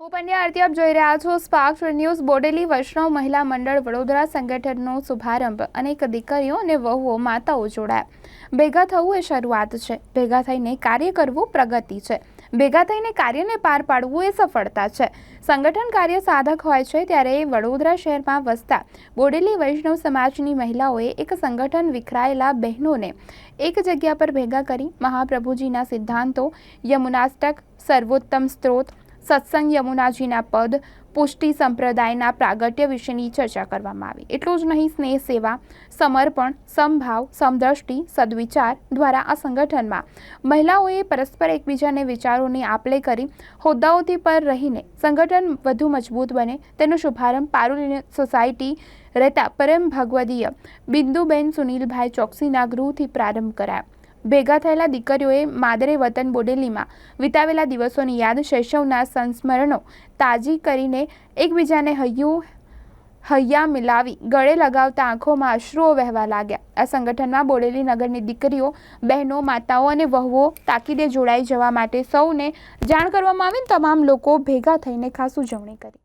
હું પંડ્યા આરતી, આપ જોઈ રહ્યા છો સ્પાર્ક ન્યૂઝ બોડેલી વૈષ્ણવ મહિલા મંડળ વડોદરા સંગઠનનો શુભારંભ. અનેક દીકરીઓ અને વહુઓ માતાઓ જોડાયા. ભેગા થવું એ શરૂઆત છે. ભેગા થઈને કાર્ય કરવું પ્રગતિ છે. ભેગા થઈને કાર્યને પાર પાડવું એ સફળતા છે. સંગઠન કાર્ય સાધક હોય છે ત્યારે વડોદરા શહેરમાં વસતા બોડેલી વૈષ્ણવ સમાજની મહિલાઓએ એક સંગઠન વિખરાયેલા બહેનોને એક જગ્યા પર ભેગા કરી મહાપ્રભુજીના સિદ્ધાંતો યમુનાષ્ટક સર્વોત્તમ સ્ત્રોત સત્સંગ યમુનાજીના પદ, પુષ્ટિ સંપ્રદાયના પ્રાગટ્ય વિશેની ચર્ચા કરવામાં આવી. એટલું જ નહીં, સ્નેહ સેવા, સમર્પણ, સમભાવ, સમદ્રષ્ટિ, સદવિચાર દ્વારા આ સંગઠનમાં મહિલાઓએ પરસ્પર એકબીજાને વિચારોની આપલે કરી, હોદ્દાઓથી પર રહીને સંગઠન વધુ મજબૂત બને તેનો શુભારંભ પારુલ સોસાયટી રહેતા પરમ ભગવદીય બિંદુબેન સુનિલભાઈ ચોકસીના ગૃહથી પ્રારંભ કરાયો. ભેગા થયેલા દીકરીઓએ માદરે વતન બોડેલીમાં વિતાવેલા દિવસોની યાદ શૈશવના સંસ્મરણો તાજી કરીને એકબીજાને હૈયું, હૈયા મિલાવી ગળે લગાવતા આંખોમાં અશ્રુઓ વહેવા લાગ્યા. આ સંગઠનમાં બોડેલી નગરની દીકરીઓ, બહેનો, માતાઓ અને વહુઓ તાકીદે જોડાઈ જવા માટે સૌને જાણ કરવામાં આવીને તમામ લોકો ભેગા થઈને ખાસ ઉજવણી કરી.